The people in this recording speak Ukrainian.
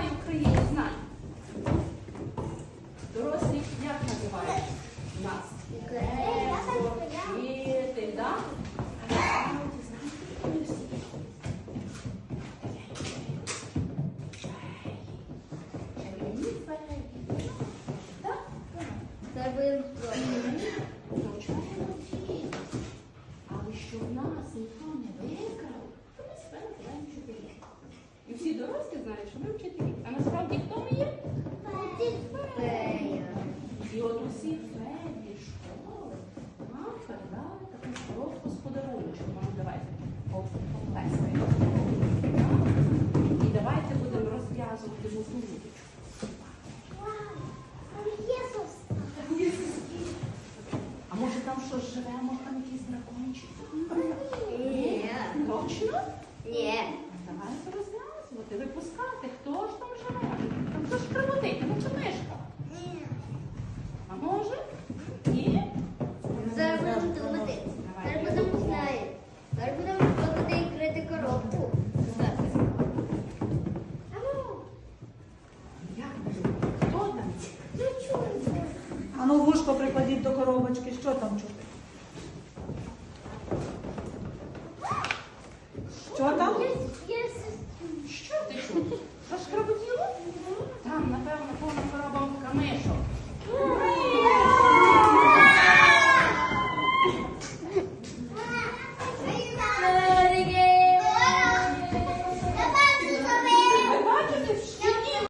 називає Україну? Знай. Дорослих як називають нас? Діти, так? Що в нас ніхто не викрав, ми себе. І всі дорослі знають, що ми вчителі. І от усі феді школи нам передали таку коротку з подаруночком. Ну, давайте поплескаємо. І давайте будемо розв'язувати музну. А може там щось живе, може там якийсь дракончик? Ні. Точно? Ні. Давайте розв'язувати, А ну вушко прикладіть до коробочки, що там чути? Що там?